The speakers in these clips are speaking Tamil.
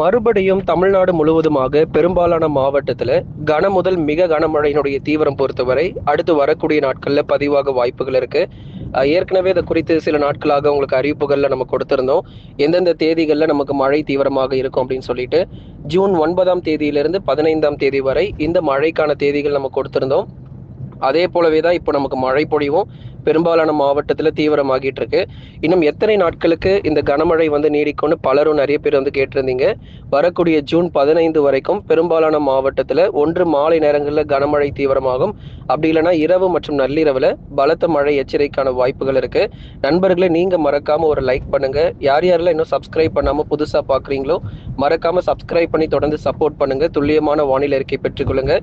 மறுபடியும் தமிழ்நாடு முழுவதுமாக பெரும்பாலான மாவட்டத்தில் கன முதல் மிக கனமழையினுடைய தீவிரம் பொறுத்தவரை அடுத்து வரக்கூடிய நாட்களில் பதிவாக வாய்ப்புகள் இருக்கு. ஏற்கனவே இதை குறித்து சில நாட்களாக உங்களுக்கு அறிவிப்புகளில் நம்ம கொடுத்திருந்தோம். எந்தெந்த தேதிகளில் நமக்கு மழை தீவிரமாக இருக்கும் அப்படின்னு சொல்லிட்டு ஜூன் ஒன்பதாம் தேதியிலிருந்து பதினைந்தாம் தேதி வரை இந்த மழைக்கான தேதிகள் நம்ம கொடுத்திருந்தோம். அதே போலவே தான் இப்போ நமக்கு மழை பொழிவும். பெரும்பாலான மாவட்டத்தில் தீவிரமாகிட்டு இருக்கு இன்னும் எத்தனை நாட்களுக்கு இந்த கனமழை வந்து நீடிக்கும்னு பலரும் நிறைய பேர் வந்து கேட்டிருந்தீங்க. வரக்கூடிய ஜூன் பதினைந்து வரைக்கும் பெரும்பாலான மாவட்டத்தில் ஒன்று மாலை நேரங்களில் கனமழை தீவிரமாகும். அப்படி இல்லைன்னா இரவு மற்றும் நள்ளிரவில் பலத்த மழை எச்சரிக்கான வாய்ப்புகள் இருக்கு. நண்பர்களே நீங்க மறக்காம ஒரு லைக் பண்ணுங்க. யார் யாரெல்லாம் இன்னும் சப்ஸ்கிரைப் பண்ணாம புதுசா பாக்குறீங்களோ மறக்காம சப்ஸ்கிரைப் பண்ணி தொடர்ந்து சப்போர்ட் பண்ணுங்க. துல்லியமான வானிலை அறிக்கை பெற்றுக்கொள்ளுங்க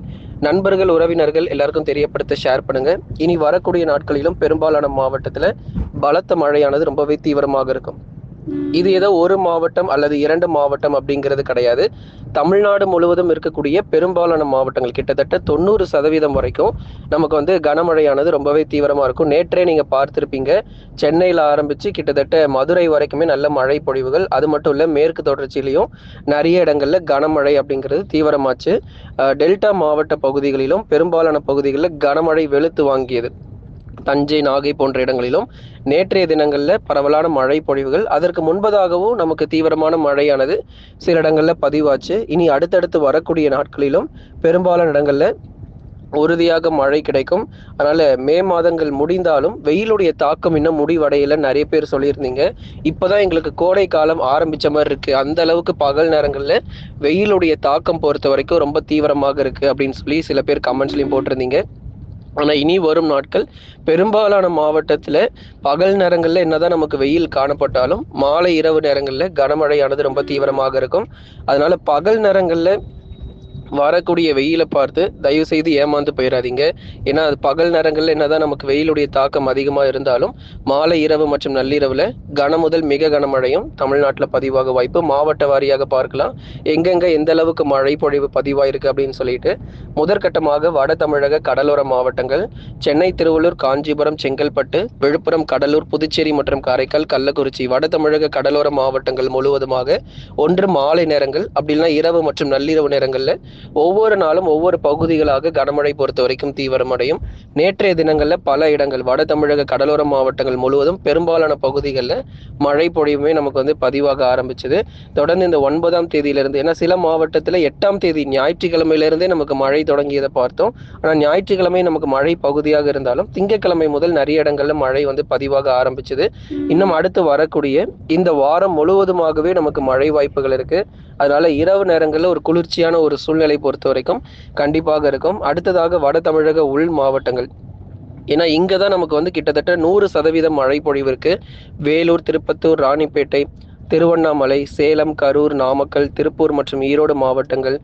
நண்பர்கள் உறவினர்கள் எல்லாருக்கும் தெரியப்படுத்த ஷேர் பண்ணுங்க. இனி வரக்கூடிய நாட்களிலும் பெரும்பாலான மாவட்டத்துல பலத்த மழையானது ரொம்பவே தீவிரமாக இருக்கும். இது ஏதோ ஒரு மாவட்டம் அல்லது இரண்டு மாவட்டம் அப்படிங்கிறது கிடையாது. தமிழ்நாடு முழுவதும் இருக்கக்கூடிய பெரும்பாலான மாவட்டங்கள் கிட்டத்தட்ட தொண்ணூறு சதவீதம் வரைக்கும் நமக்கு வந்து கனமழையானது ரொம்பவே தீவிரமா இருக்கும். நேற்றே நீங்க பார்த்திருப்பீங்க சென்னையில ஆரம்பிச்சு கிட்டத்தட்ட மதுரை வரைக்குமே நல்ல மழை பொழிவுகள். அது மட்டும் இல்ல மேற்கு தொடர்ச்சியிலையும் நிறைய இடங்கள்ல கனமழை அப்படிங்கிறது தீவிரமாச்சு. டெல்டா மாவட்ட பகுதிகளிலும் பெரும்பாலான பகுதிகளில் கனமழை வெளுத்து வாங்கியது. தஞ்சை நாகை போன்ற இடங்களிலும் நேற்றைய தினங்களில் பரவலான மழை பொழிவுகள். அதற்கு முன்பதாகவும் நமக்கு தீவிரமான மழையானது சில இடங்களில் பதிவாச்சு. இனி அடுத்தடுத்து வரக்கூடிய நாட்களிலும் பெரும்பாலான இடங்களில் உறுதியாக மழை கிடைக்கும். அதனால மே மாதங்கள் முடிந்தாலும் வெயிலுடைய தாக்கம் இன்னும் முடிவடையில நிறைய பேர் சொல்லியிருந்தீங்க. இப்போதான் எங்களுக்கு கோடை காலம் ஆரம்பிச்ச மாதிரி இருக்கு. அந்த அளவுக்கு பகல் நேரங்கள்ல வெயிலுடைய தாக்கம் பொறுத்த வரைக்கும் ரொம்ப தீவிரமாக இருக்கு அப்படின்னு சொல்லி சில பேர் கமெண்ட்ஸ்லயும் போட்டிருந்தீங்க. ஆனால் இனி வரும் நாட்கள் பெரும்பாலான மாவட்டத்தில் பகல் நேரங்களில் என்னதான் நமக்கு வெயில் காணப்பட்டாலும் மாலை இரவு நேரங்களில் கனமழையானது ரொம்ப தீவிரமாக இருக்கும். அதனால பகல் நேரங்களில் வரக்கூடிய வெயிலை பார்த்து தயவு செய்து ஏமாந்து போயிடாதீங்க ஏன்னா அது பகல் நேரங்களில் என்னதான் நமக்கு வெயிலுடைய தாக்கம் அதிகமாக இருந்தாலும் மாலை இரவு மற்றும் நள்ளிரவில் கன முதல் மிக கனமழையும் தமிழ்நாட்டில் பதிவாக வாய்ப்பு. மாவட்ட வாரியாக பார்க்கலாம். எங்கெங்கே எந்த அளவுக்கு மழை பொழிவு பதிவாயிருக்கு அப்படின்னு சொல்லிட்டு முதற்கட்டமாக வட தமிழக கடலோர மாவட்டங்கள் சென்னை திருவள்ளூர் காஞ்சிபுரம் செங்கல்பட்டு விழுப்புரம் கடலூர் புதுச்சேரி மற்றும் காரைக்கால் கள்ளக்குறிச்சி வட தமிழக கடலோர மாவட்டங்கள் முழுவதுமாக ஒன்று மாலை நேரங்கள் அப்படி இல்லைன்னா இரவு மற்றும் நள்ளிரவு நேரங்களில் ஒவ்வொரு நாளும் ஒவ்வொரு பகுதிகளாக கனமழை பொறுத்த வரைக்கும் தீவிரமடையும். நேற்றைய தினங்கள்ல பல இடங்கள் வட தமிழக கடலோர மாவட்டங்கள் முழுவதும் பெரும்பாலான பகுதிகளில் மழை பொழிவுமே நமக்கு வந்து பதிவாக ஆரம்பிச்சது. தொடர்ந்து இந்த ஒன்பதாம் தேதியிலிருந்து ஏன்னா சில மாவட்டத்தில் எட்டாம் தேதி ஞாயிற்றுக்கிழமையிலிருந்தே நமக்கு மழை தொடங்கியதை பார்த்தோம். ஆனால் ஞாயிற்றுக்கிழமை நமக்கு மழை பகுதியாக இருந்தாலும் திங்கட்கிழமை முதல் நிறைய இடங்கள்ல மழை வந்து பதிவாக ஆரம்பிச்சது. இன்னும் அடுத்து வரக்கூடிய இந்த வாரம் முழுவதுமாகவே நமக்கு மழை வாய்ப்புகள் இருக்கு. அதனால இரவு நேரங்களில் ஒரு குளிர்ச்சியான ஒரு சூழ்நிலை பொறுத்த வரைக்கும் கண்டிப்பாக இருக்கும். அடுத்ததாக வட தமிழக உள் மாவட்டங்கள். ஏன்னா இங்கே தான் நமக்கு வந்து கிட்டத்தட்ட நூறு சதவீதம் மழை பொழிவு இருக்கு. வேலூர் திருப்பத்தூர் ராணிப்பேட்டை திருவண்ணாமலை சேலம் கரூர் நாமக்கல் திருப்பூர் மற்றும் ஈரோடு மாவட்டங்கள்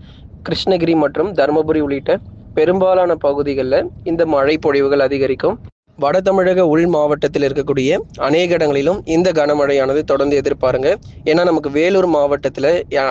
கிருஷ்ணகிரி மற்றும் தருமபுரி உள்ளிட்ட பெரும்பாலான பகுதிகளில் இந்த மழை பொழிவுகள் அதிகரிக்கும். வட தமிழக உள் மாவட்டத்தில் இருக்கக்கூடிய அநேக இடங்களிலும் இந்த கனமழையானது தொடர்ந்து எதிர்பாருங்க. ஏன்னா நமக்கு வேலூர் மாவட்டத்தில்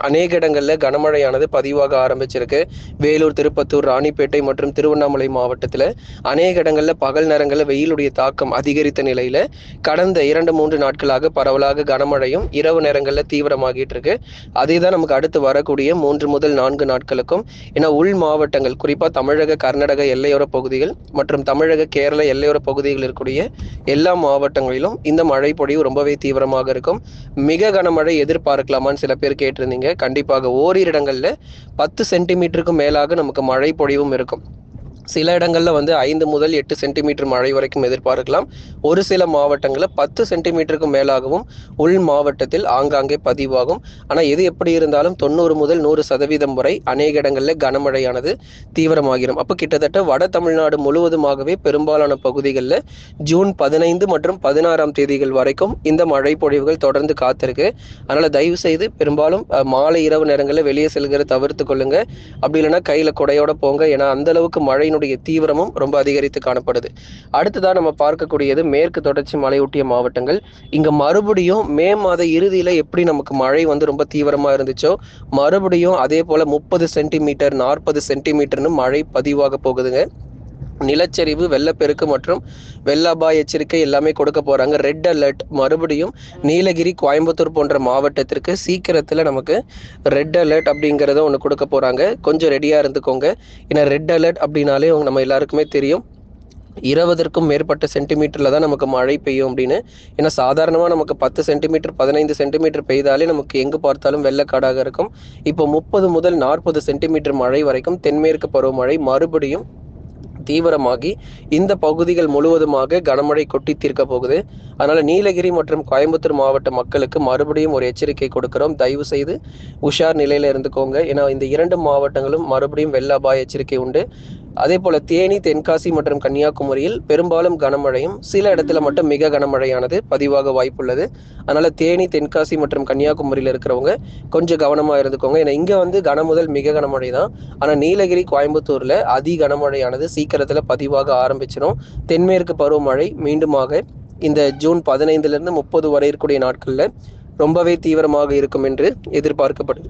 அநேக இடங்களில் கனமழையானது பதிவாக ஆரம்பிச்சிருக்கு. வேலூர் திருப்பத்தூர் ராணிப்பேட்டை மற்றும் திருவண்ணாமலை மாவட்டத்தில் அநேக இடங்களில் பகல் நேரங்களில் வெயிலுடைய தாக்கம் அதிகரித்த நிலையில் கடந்த இரண்டு மூன்று நாட்களாக பரவலாக கனமழையும் இரவு நேரங்களில் தீவிரமாகிட்டு இருக்கு அதே தான் நமக்கு அடுத்து வரக்கூடிய மூன்று முதல் நான்கு நாட்களுக்கும் ஏன்னா உள் மாவட்டங்கள் குறிப்பாக தமிழக கர்நாடக எல்லையோர பகுதிகள் மற்றும் தமிழக கேரள எல்லையோர பகுதிகள் இருக்கக்கூடிய எல்லா மாவட்டங்களிலும் இந்த மழை பொழிவு ரொம்பவே தீவிரமாக இருக்கும். மிக கனமழை எதிர்பார்க்கலாமான்னு சில பேர் கேட்டிருந்தீங்க. கண்டிப்பாக ஓரிரு இடங்கள்ல பத்து சென்டிமீட்டருக்கும் மேலாக நமக்கு மழை பொழிவும் இருக்கும். சில இடங்களில் வந்து ஐந்து முதல் எட்டு சென்டிமீட்டர் மழை வரைக்கும் எதிர்பார்க்கலாம். ஒரு சில மாவட்டங்களில் பத்து சென்டிமீட்டருக்கு மேலாகவும் உள் மாவட்டத்தில் ஆங்காங்கே பதிவாகும். ஆனால் எது எப்படி இருந்தாலும் தொண்ணூறு முதல் நூறு சதவீதம் வரை அநேக இடங்களில் கனமழையானது தீவிரமாகிடும் அப்போ கிட்டத்தட்ட வட தமிழ்நாடு முழுவதுமாகவே பெரும்பாலான பகுதிகளில் ஜூன் பதினைந்து மற்றும் பதினாறாம் தேதிகள் வரைக்கும் இந்த மழை பொழிவுகள் தொடர்ந்து காத்திருக்கு. அதனால் தயவு செய்து பெரும்பாலும் மாலை இரவு நேரங்களில் வெளியே செல்கிற தவிர்த்து கொள்ளுங்க. அப்படி இல்லைன்னா கையில் குடையோட போங்க. ஏன்னா அந்த அளவுக்கு மழையினுடைய தீவிரமும் ரொம்ப அதிகரித்து காணப்படுது. அடுத்ததா நம்ம பார்க்கக்கூடியது மேற்கு தொடர்ச்சி மலையொட்டிய மாவட்டங்கள். இங்க மறுபடியும் மே மாத இறுதியில எப்படி நமக்கு மழை வந்து ரொம்ப தீவிரமா இருந்துச்சோ மறுபடியும் அதே போல முப்பது சென்டிமீட்டர் நாற்பது சென்டிமீட்டர்னு மழை பதிவாக போகுதுங்க. நிலச்சரிவு வெள்ளப்பெருக்கு மற்றும் வெள்ள அபாய எச்சரிக்கை எல்லாமே கொடுக்க போறாங்க. ரெட் அலர்ட் மறுபடியும் நீலகிரி கோயம்புத்தூர் போன்ற மாவட்டத்திற்கு சீக்கிரத்தில் நமக்கு ரெட் அலர்ட் அப்படிங்கிறத ஒன்று கொடுக்க போறாங்க. கொஞ்சம் ரெடியாக இருந்துக்கோங்க. ஏன்னா ரெட் அலர்ட் அப்படின்னாலே உங்க- நம்ம எல்லாருக்குமே தெரியும். இருபதற்கும் மேற்பட்ட சென்டிமீட்டரில் தான் நமக்கு மழை பெய்யும் அப்படின்னு. ஏன்னா சாதாரணமாக நமக்கு பத்து சென்டிமீட்டர் பதினைந்து சென்டிமீட்டர் பெய்தாலே நமக்கு எங்கு பார்த்தாலும் வெள்ளக்காடாக இருக்கும். இப்போ முப்பது முதல் நாற்பது சென்டிமீட்டர் மழை வரைக்கும் தென்மேற்கு பருவமழை மறுபடியும் தீவிரமாகி இந்த பகுதிகள் முழுவதுமாக கனமழை கொட்டி தீர்க்க போகுது. அதனால நீலகிரி மற்றும் கோயம்புத்தூர் மாவட்ட மக்களுக்கு மறுபடியும் ஒரு எச்சரிக்கை கொடுக்கிறோம். தயவு செய்து உஷார் நிலையில இருந்துக்கோங்க. ஏன்னா இந்த இரண்டு மாவட்டங்களும் மறுபடியும் வெள்ள அபாய எச்சரிக்கை உண்டு. அதே போல தேனி தென்காசி மற்றும் கன்னியாகுமரியில் பெரும்பாலும் கனமழையும் சில இடத்துல மட்டும் மிக கனமழையானது பதிவாக வாய்ப்புள்ளது. அதனால தேனி தென்காசி மற்றும் கன்னியாகுமரியில் இருக்கிறவங்க கொஞ்சம் கவனமா இருந்துக்கோங்க. ஏன்னா இங்க வந்து கனமுதல் மிக கனமழை தான் ஆனா நீலகிரி கோயம்புத்தூர்ல அதி கனமழையானது சீக்கிரத்துல பதிவாக ஆரம்பிச்சிடும் தென்மேற்கு பருவமழை மீண்டுமாக இந்த ஜூன் பதினைந்துல இருந்து முப்பது வரை இருக்கக்கூடிய நாட்கள்ல ரொம்பவே தீவிரமாக இருக்கும் என்று எதிர்பார்க்கப்படுது.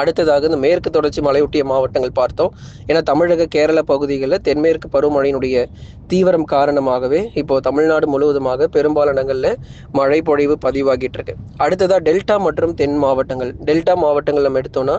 அடுத்ததாக இந்த மேற்கு தொடர்ச்சி மலையொட்டிய மாவட்டங்கள் பார்த்தோம். ஏன்னா தமிழக கேரள பகுதிகளில் தென்மேற்கு பருவமழையினுடைய தீவிரம் காரணமாகவே இப்போ தமிழ்நாடு முழுவதுமாக பெரும்பாலான இடங்களில் மழை பொழிவு பதிவாகிட்டு இருக்கு அடுத்ததா டெல்டா மற்றும் தென் மாவட்டங்கள். டெல்டா மாவட்டங்கள் நம்ம எடுத்தோம்னா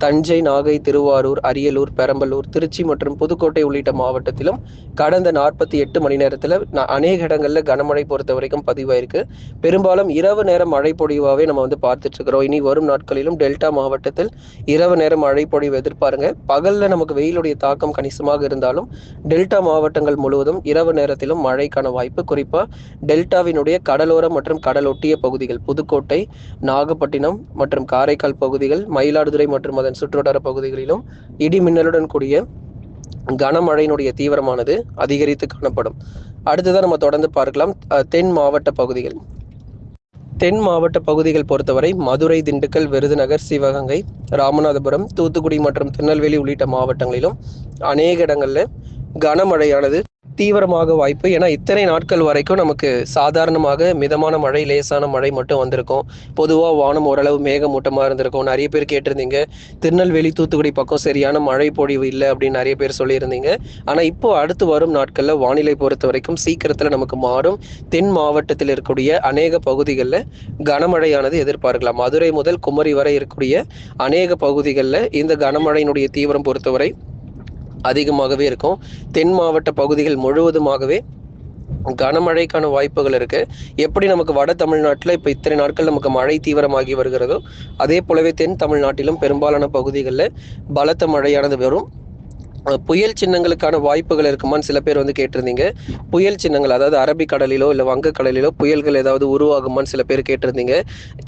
தஞ்சை நாகை திருவாரூர் அரியலூர் பெரம்பலூர் திருச்சி மற்றும் புதுக்கோட்டை உள்ளிட்ட மாவட்டத்திலும் கடந்த நாற்பத்தி எட்டு மணி நேரத்தில் அநேக இடங்களில் கனமழை பொறுத்த வரைக்கும் பதிவாயிருக்கு. பெரும்பாலும் இரவு நேரம் மழை பொழிவாகவே நம்ம வந்து பார்த்துட்டு இருக்கிறோம் இனி வரும் நாட்களிலும் டெல்டா மாவட்டத்தில் இரவு நேரம் மழை பொழிவு எதிர்பாருங்க. பகல்ல நமக்கு வெயிலுடைய தாக்கம் கணிசமாக இருந்தாலும் டெல்டா மாவட்டங்கள் முழுவதும் இரவு நேரத்திலும் மழைக்கான வாய்ப்பு குறிப்பா. டெல்டாவினுடைய கடலோரம் மற்றும் கடலொட்டிய பகுதிகள் புதுக்கோட்டை நாகப்பட்டினம் மற்றும் காரைக்கால் பகுதிகள் மயிலாடுதுறை மற்றும் அதன் சுற்றுவட்டார பகுதிகளிலும் இடி மின்னலுடன் கூடிய கனமழையினுடைய தீவிரமானது அதிகரித்து காணப்படும். அடுத்ததான் நம்ம தொடர்ந்து பார்க்கலாம். அஹ், தென் மாவட்ட பகுதிகள். தென் மாவட்ட பகுதிகள் பொறுத்தவரை மதுரை திண்டுக்கல் விருதுநகர் சிவகங்கை ராமநாதபுரம் தூத்துக்குடி மற்றும் திருநெல்வேலி உள்ளிட்ட மாவட்டங்களிலும் அநேக இடங்களில் கனமழையானது. தீவிரமாக வாய்ப்பு. ஏன்னா இத்தனை நாட்கள் வரைக்கும் நமக்கு சாதாரணமாக மிதமான மழை லேசான மழை மட்டும் வந்திருக்கும். பொதுவாக வானம் ஓரளவு மேகமூட்டமாக இருந்திருக்கும். நிறைய பேர் கேட்டிருந்தீங்க திருநெல்வேலி தூத்துக்குடி பக்கம் சரியான மழை பொழிவு இல்லை அப்படின்னு நிறைய பேர் சொல்லியிருந்தீங்க. ஆனால் இப்போ அடுத்து வரும் நாட்களில் வானிலை பொறுத்த வரைக்கும் சீக்கிரத்தில் நமக்கு மாறும். தென் மாவட்டத்தில் இருக்கக்கூடிய அநேக பகுதிகளில் கனமழையானது எதிர்பார்க்கலாம். மதுரை முதல் குமரி வரை இருக்கக்கூடிய அநேக பகுதிகளில் இந்த கனமழையினுடைய தீவிரம் பொறுத்தவரை அதிகமாகவே இருக்கும். தென் மாவட்ட பகுதிகள் முழுவதுமாகவே கனமழைக்கான வாய்ப்புகள் இருக்கு. எப்படி நமக்கு வட தமிழ்நாட்டில் இப்போ இத்தனை நாட்கள் நமக்கு மழை தீவிரமாகி வருகிறதோ அதே போலவே தென் தமிழ்நாட்டிலும் பெரும்பாலான பகுதிகளில் பலத்த மழையானது வரும். புயல் சின்னங்களுக்கான வாய்ப்புகள் இருக்குமான்னு சில பேர் வந்து கேட்டிருந்தீங்க. புயல் சின்னங்கள் அதாவது அரபிக்கடலிலோ இல்லை வங்கக்கடலிலோ புயல்கள் ஏதாவது உருவாகுமான்னு சில பேர் கேட்டிருந்தீங்க.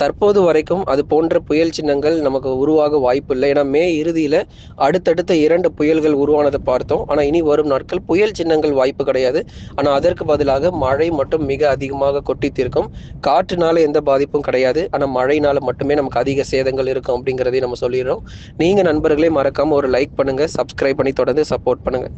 தற்போது வரைக்கும் அது போன்ற புயல் சின்னங்கள் நமக்கு உருவாக வாய்ப்பு இல்லை. ஏன்னா மே இறுதியில் அடுத்தடுத்த இரண்டு புயல்கள் உருவானதை பார்த்தோம். ஆனால் இனி வரும் நாட்கள் புயல் சின்னங்கள் வாய்ப்பு கிடையாது. ஆனால் அதற்கு பதிலாக மழை மட்டும் மிக அதிகமாக கொட்டி தீர்க்கும். காற்றுனால எந்த பாதிப்பும் கிடையாது. ஆனால் மழைனால மட்டுமே நமக்கு அதிக சேதங்கள் இருக்கும் அப்படிங்கிறதையும் நம்ம சொல்லிடுறோம். நீங்கள் நண்பர்களே மறக்காமல் ஒரு லைக் பண்ணுங்கள் சப்ஸ்கிரைப் பண்ணி தொடர்ந்து சப்போர்ட் பண்ணுங்கள்